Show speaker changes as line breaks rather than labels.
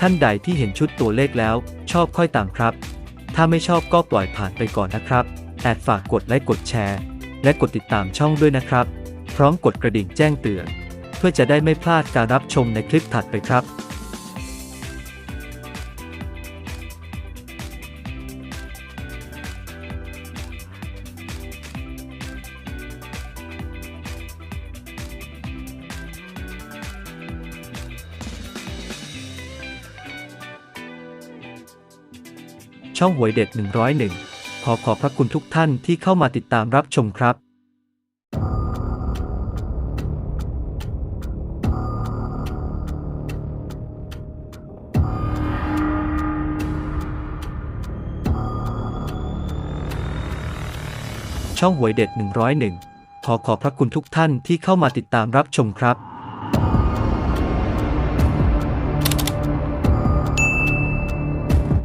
ท่านใดที่เห็นชุดตัวเลขแล้ว ชอบค่อยตามครับ ถ้าไม่ชอบก็ปล่อยผ่านไปก่อนนะครับแอดฝากกดไลค์กดแชร์ และกดติดตามช่องด้วยนะครับ พร้อมกดกระดิ่งแจ้งเตือน เพื่อจะได้ไม่พลาดการรับชมในคลิปถัดไปครับ ช่องหวยเด็ด 101 ขอขอบพระคุณทุกท่านที่เข้ามาติดตามรับชมครับช่องหวยเด็ด 101 ขอขอบพระคุณทุกท่านที่เข้ามาติดตามรับชมครับ